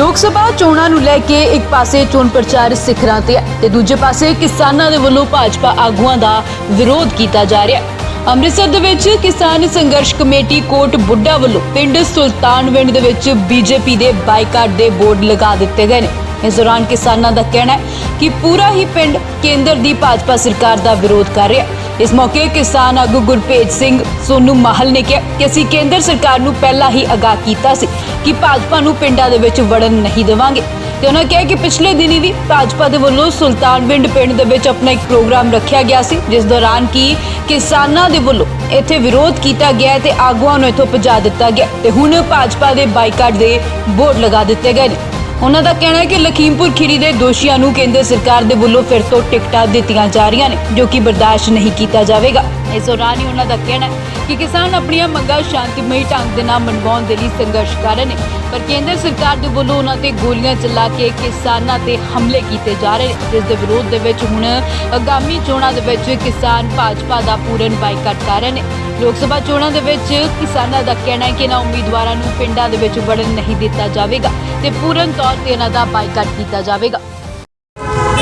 ਲੋਕ ਸਭਾ ਚੋਣਾਂ ਨੂੰ ਲੈ ਕੇ ਇੱਕ ਪਾਸੇ ਚੋਣ ਪ੍ਰਚਾਰ ਸਿਖਰਾਂ ਤੇ ਹੈ ਤੇ ਦੂਜੇ ਪਾਸੇ ਕਿਸਾਨਾਂ ਦੇ ਵੱਲੋਂ ਭਾਜਪਾ ਆਗੂਆਂ ਦਾ ਵਿਰੋਧ ਕੀਤਾ ਜਾ ਰਿਹਾ ਹੈ। ਅੰਮ੍ਰਿਤਸਰ ਦੇ ਵਿੱਚ ਕਿਸਾਨ ਸੰਘਰਸ਼ ਕਮੇਟੀ ਕੋਟ ਬੁੱਢਾ ਵੱਲੋਂ ਪਿੰਡ ਸੁਲਤਾਨਵਿੰਡ ਦੇ ਵਿੱਚ ਬੀਜੇਪੀ ਦੇ ਬਾਈਕਾਟ ਦੇ ਬੋਰਡ ਲਗਾ ਦਿੱਤੇ ਗਏ ਨੇ। ਇਸ ਦੌਰਾਨ ਕਿਸਾਨਾਂ ਦਾ ਕਹਿਣਾ ਹੈ ਕਿ ਪੂਰਾ ਹੀ ਪਿੰਡ ਕੇਂਦਰ ਦੀ ਭਾਜਪਾ ਸਰਕਾਰ ਦਾ ਵਿਰੋਧ ਕਰ ਰਿਹਾ ਹੈ। ਇਸ ਮੌਕੇ ਕਿਸਾਨ ਆਗੂ ਗੁਰਪ੍ਰੀਤ ਸਿੰਘ ਸੋਨੂ ਮਾਹਲ ਨੇ ਕਿਹਾ ਕਿ ਅਸੀਂ ਕੇਂਦਰ ਸਰਕਾਰ ਨੂੰ ਪਹਿਲਾਂ ਹੀ ਅਗਾਹ ਕੀਤਾ ਸੀ ਕਿ ਭਾਜਪਾ ਨੂੰ ਪਿੰਡਾਂ ਦੇ ਵਿੱਚ ਵੜਨ ਨਹੀਂ ਦੇਵਾਂਗੇ। ਤੇ ਉਹਨਾਂ ਕਿਹਾ ਕਿ ਪਿਛਲੇ ਦਿਨੀ ਵੀ ਭਾਜਪਾ ਦੇ ਵੱਲੋਂ ਸੁਲਤਾਨਵਿੰਡ ਪਿੰਡ ਦੇ ਵਿੱਚ ਆਪਣਾ ਇੱਕ ਪ੍ਰੋਗਰਾਮ ਰੱਖਿਆ ਗਿਆ ਸੀ, ਜਿਸ ਦੌਰਾਨ ਕਿ ਕਿਸਾਨਾਂ ਦੇ ਵੱਲੋਂ ਇੱਥੇ ਵਿਰੋਧ ਕੀਤਾ ਗਿਆ ਤੇ ਆਗੂਆਂ ਨੂੰ ਇੱਥੋਂ ਭਜਾ ਦਿੱਤਾ ਗਿਆ ਤੇ ਹੁਣ ਭਾਜਪਾ ਦੇ ਬਾਈਕਾਟ ਦੇ ਬੋਰਡ ਲਗਾ ਦਿੱਤੇ ਗਏ ਨੇ। ਉਹਨਾਂ ਦਾ ਕਹਿਣਾ ਹੈ ਕਿ ਲਖੀਮਪੁਰ ਖੀਰੀ ਦੇ ਦੋਸ਼ੀਆਂ ਨੂੰ ਕੇਂਦਰ ਸਰਕਾਰ ਦੇ ਵੱਲੋਂ ਫਿਰ ਤੋਂ ਟਿਕਟਾਂ ਦਿੱਤੀਆਂ ਜਾ ਰਹੀਆਂ ਨੇ, ਜੋ ਕਿ ਬਰਦਾਸ਼ਤ ਨਹੀਂ ਕੀਤਾ ਜਾਵੇਗਾ। ਇਸ ਦੌਰਾਨ ਹੀ ਉਹਨਾਂ ਦਾ ਕਹਿਣਾ ਹੈ ਕਿ ਕਿਸਾਨ ਆਪਣੀਆਂ ਮੰਗਾਂ ਸ਼ਾਂਤੀਮਈ ਢੰਗ ਦੇ ਨਾਲ ਮਨਵਾਉਣ ਦੇ ਲਈ ਸੰਘਰਸ਼ ਕਰ ਰਹੇ ਨੇ, ਪਰ ਕੇਂਦਰ ਸਰਕਾਰ ਦੇ ਵੱਲੋਂ ਉਹਨਾਂ ਤੇ ਗੋਲੀਆਂ ਚਲਾ ਕੇ ਕਿਸਾਨਾਂ ਤੇ ਹਮਲੇ ਕੀਤੇ ਜਾ ਰਹੇ ਨੇ। ਜਿਸ ਦੇ ਵਿਰੋਧ ਦੇ ਵਿੱਚ ਹੁਣ ਆਗਾਮੀ ਚੋਣਾਂ ਦੇ ਵਿੱਚ ਕਿਸਾਨ ਭਾਜਪਾ ਦਾ ਪੂਰਨ ਬਾਈਕਾਟ ਕਰ ਰਹੇ ਨੇ। ਲੋਕ ਸਭਾ ਚੋਣਾਂ ਦੇ ਵਿੱਚ ਕਿਸਾਨਾਂ ਦਾ ਕਹਿਣਾ ਹੈ ਕਿ ਇਹਨਾਂ ਉਮੀਦਵਾਰਾਂ ਨੂੰ ਪਿੰਡਾਂ ਦੇ ਵਿੱਚ ਵੜਨ ਨਹੀਂ ਦਿੱਤਾ ਜਾਵੇਗਾ ਤੇ ਪੂਰਨ ਤੌਰ ਤੇ ਇਹਨਾਂ ਦਾ ਬਾਈਕਾਟ ਕੀਤਾ ਜਾਵੇਗਾ।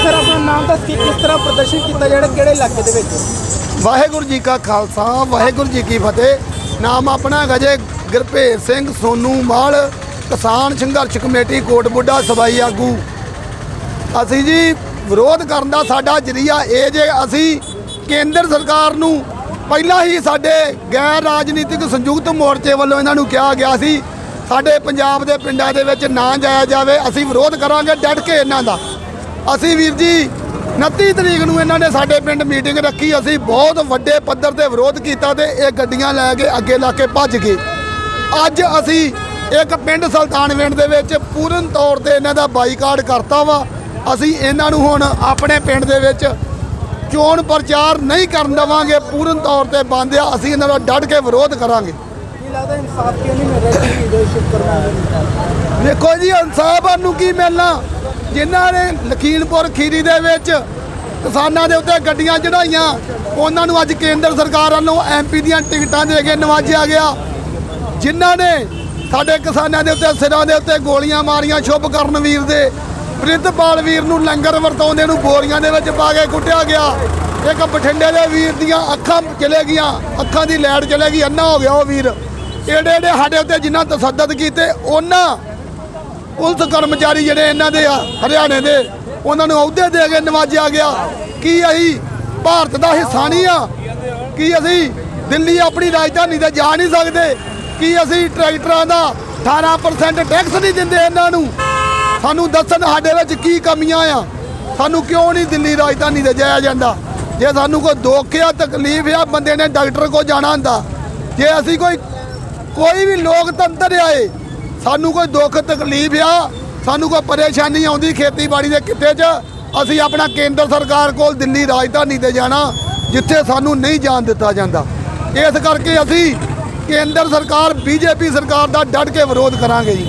ਸਰ ਆਪਣਾ ਨਾਮ ਦੱਸ ਕੇ ਕਿਸ ਤਰ੍ਹਾਂ ਪ੍ਰਦਰਸ਼ਨ ਕੀਤਾ ਜਾਣਾ ਕਿਹੜੇ ਇਲਾਕੇ ਦੇ ਵਿੱਚ? ਵਾਹਿਗੁਰੂ ਜੀ ਕਾ ਖਾਲਸਾ ਵਾਹਿਗੁਰੂ ਜੀ ਕੀ ਫਤਿਹ। ਨਾਮ ਆਪਣਾ ਹੈਗਾ ਜੇ ਗੁਰਭੇਜ ਸਿੰਘ ਸੋਨੂ ਮਾਲ ਕਿਸਾਨ ਸੰਘਰਸ਼ ਕਮੇਟੀ ਕੋਟ ਬੁੱਢਾ ਸਬਾਈ ਆਗੂ। ਅਸੀਂ ਜੀ ਵਿਰੋਧ ਕਰਨ ਦਾ ਸਾਡਾ ਜਰੀਆ ਇਹ ਜੇ ਅਸੀਂ ਕੇਂਦਰ ਸਰਕਾਰ ਨੂੰ ਪਹਿਲਾਂ ਹੀ ਸਾਡੇ ਗੈਰ ਰਾਜਨੀਤਿਕ ਸੰਯੁਕਤ ਮੋਰਚੇ ਵੱਲੋਂ ਇਹਨਾਂ ਨੂੰ ਕਿਹਾ ਗਿਆ ਸੀ, ਸਾਡੇ ਪੰਜਾਬ ਦੇ ਪਿੰਡਾਂ ਦੇ ਵਿੱਚ ਨਾ ਜਾਇਆ ਜਾਵੇ, ਅਸੀਂ ਵਿਰੋਧ ਕਰਾਂਗੇ ਡਟ ਕੇ ਇਹਨਾਂ ਦਾ। ਅਸੀਂ ਵੀਰ ਜੀ 29 ਤਰੀਕ ਨੂੰ ਇਹਨਾਂ ਨੇ ਸਾਡੇ ਪਿੰਡ ਮੀਟਿੰਗ ਰੱਖੀ, ਅਸੀਂ ਬਹੁਤ ਵੱਡੇ ਪੱਧਰ ਤੇ ਵਿਰੋਧ ਕੀਤਾ ਤੇ ਇਹ ਗੱਡੀਆਂ ਲੈ ਕੇ ਅੱਗੇ ਲਾ ਕੇ ਭੱਜ ਗਏ। ਅੱਜ ਅਸੀਂ ਇੱਕ ਪਿੰਡ ਸੁਲਤਾਨਵਿੰਡ ਦੇ ਵਿੱਚ ਪੂਰਨ ਤੌਰ ਤੇ ਇਹਨਾਂ ਦਾ ਬਾਈਕਾਟ ਕਰਤਾ ਵਾ। ਅਸੀਂ ਇਹਨਾਂ ਨੂੰ ਹੁਣ ਆਪਣੇ ਪਿੰਡ ਦੇ ਵਿੱਚ ਚੋਣ ਪ੍ਰਚਾਰ ਨਹੀਂ ਕਰਨ ਦੇਵਾਂਗੇ ਪੂਰਨ ਤੌਰ ਤੇ ਬੰਦ ਆ ਅਸੀਂ ਇਹਨਾਂ ਦਾ ਡਟ ਕੇ ਵਿਰੋਧ ਕਰਾਂਗੇ। ਕੀ ਲੱਗਦਾ ਇਨਸਾਫ ਕਿਉਂ ਨਹੀਂ ਮਿਲ ਰਿਹਾ ਜੋ ਸ਼ੁਕਰਵਾਰ ਵੇਖੋ ਜੀ ਇਨਸਾਫ ਨੂੰ ਕੀ ਮਿਲਣਾ? ਜਿਨ੍ਹਾਂ ਨੇ ਲਖੀਮਪੁਰ ਖੀਰੀ ਦੇ ਵਿੱਚ ਕਿਸਾਨਾਂ ਦੇ ਉੱਤੇ ਗੱਡੀਆਂ ਚੜਾਈਆਂ ਉਹਨਾਂ ਨੂੰ ਅੱਜ ਕੇਂਦਰ ਸਰਕਾਰ ਵੱਲੋਂ ਐਮਪੀ ਦੀਆਂ ਟਿਕਟਾਂ ਦੇ ਕੇ ਨਵਾਜਿਆ ਗਿਆ। ਜਿਨ੍ਹਾਂ ਨੇ ਸਾਡੇ ਕਿਸਾਨਾਂ ਦੇ ਉੱਤੇ ਸਿਰਾਂ ਦੇ ਉੱਤੇ ਗੋਲੀਆਂ ਮਾਰੀਆਂ ਸ਼ੁਭ ਕਰਨ ਵੀਰ ਦੇ ਪ੍ਰਿਤਪਾਲ ਵੀਰ ਨੂੰ ਲੰਗਰ ਵਰਤਾਉਂਦੇ ਨੂੰ ਬੋਰੀਆਂ ਦੇ ਵਿੱਚ ਪਾ ਕੇ ਕੁੱਟਿਆ ਗਿਆ। ਇੱਕ ਬਠਿੰਡੇ ਦੇ ਵੀਰ ਦੀਆਂ ਅੱਖਾਂ ਚਲੇ ਗਈਆਂ। ਅੱਖਾਂ ਦੀ ਲੈਟ ਚਲੇ ਗਈ। ਅੰਨਾ ਹੋ ਗਿਆ ਉਹ ਵੀਰ। ਏਡੇ ਏਡੇ ਸਾਡੇ ਉੱਤੇ ਜਿਨ੍ਹਾਂ ਤਸੱਦਦ ਕੀਤੇ, ਉਹਨਾਂ ਪੁਲਿਸ ਕਰਮਚਾਰੀ ਜਿਹੜੇ ਇਹਨਾਂ ਦੇ ਆ, ਹਰਿਆਣੇ ਦੇ, ਉਹਨਾਂ ਨੂੰ ਅਹੁਦੇ ਦੇ ਕੇ ਨਵਾਜਿਆ ਗਿਆ। ਕੀ ਅਸੀਂ ਭਾਰਤ ਦਾ ਹਿੱਸਾ ਨਹੀਂ ਆ? ਕੀ ਅਸੀਂ ਦਿੱਲੀ ਆਪਣੀ ਰਾਜਧਾਨੀ ਤੇ ਜਾ ਨਹੀਂ ਸਕਦੇ? ਕੀ ਅਸੀਂ ਟਰੈਕਟਰਾਂ ਦਾ 18% ਟੈਕਸ ਨਹੀਂ ਦਿੰਦੇ ਇਹਨਾਂ ਨੂੰ? ਸਾਨੂੰ ਦੱਸਣ ਸਾਡੇ ਵਿੱਚ ਕੀ ਕਮੀਆਂ ਆ? ਸਾਨੂੰ ਕਿਉਂ ਨਹੀਂ ਦਿੱਲੀ ਰਾਜਧਾਨੀ ਤੇ ਜਾਇਆ ਜਾਂਦਾ? ਜੇ ਸਾਨੂੰ ਕੋਈ ਦੁੱਖ ਆ, ਤਕਲੀਫ ਆ, ਬੰਦੇ ਨੇ ਡਾਕਟਰ ਕੋਲ ਜਾਣਾ ਹੁੰਦਾ। ਜੇ ਅਸੀਂ ਕੋਈ ਕੋਈ ਵੀ ਲੋਕਤੰਤਰ ਆਏ, ਸਾਨੂੰ ਕੋਈ ਦੁੱਖ, ਤਕਲੀਫ ਆ, ਸਾਨੂੰ ਕੋਈ ਪਰੇਸ਼ਾਨੀ ਆਉਂਦੀ ਖੇਤੀਬਾੜੀ ਦੇ ਕਿੱਤੇ 'ਚ, ਅਸੀਂ ਆਪਣਾ ਕੇਂਦਰ ਸਰਕਾਰ ਕੋਲ ਦਿੱਲੀ ਰਾਜਧਾਨੀ ਤੇ ਜਾਣਾ, ਜਿੱਥੇ ਸਾਨੂੰ ਨਹੀਂ ਜਾਣ ਦਿੱਤਾ ਜਾਂਦਾ। ਇਸ ਕਰਕੇ ਅਸੀਂ ਕੇਂਦਰ ਸਰਕਾਰ, ਬੀਜੇਪੀ ਸਰਕਾਰ ਦਾ ਡਟ ਕੇ ਵਿਰੋਧ ਕਰਾਂਗੇ ਜੀ।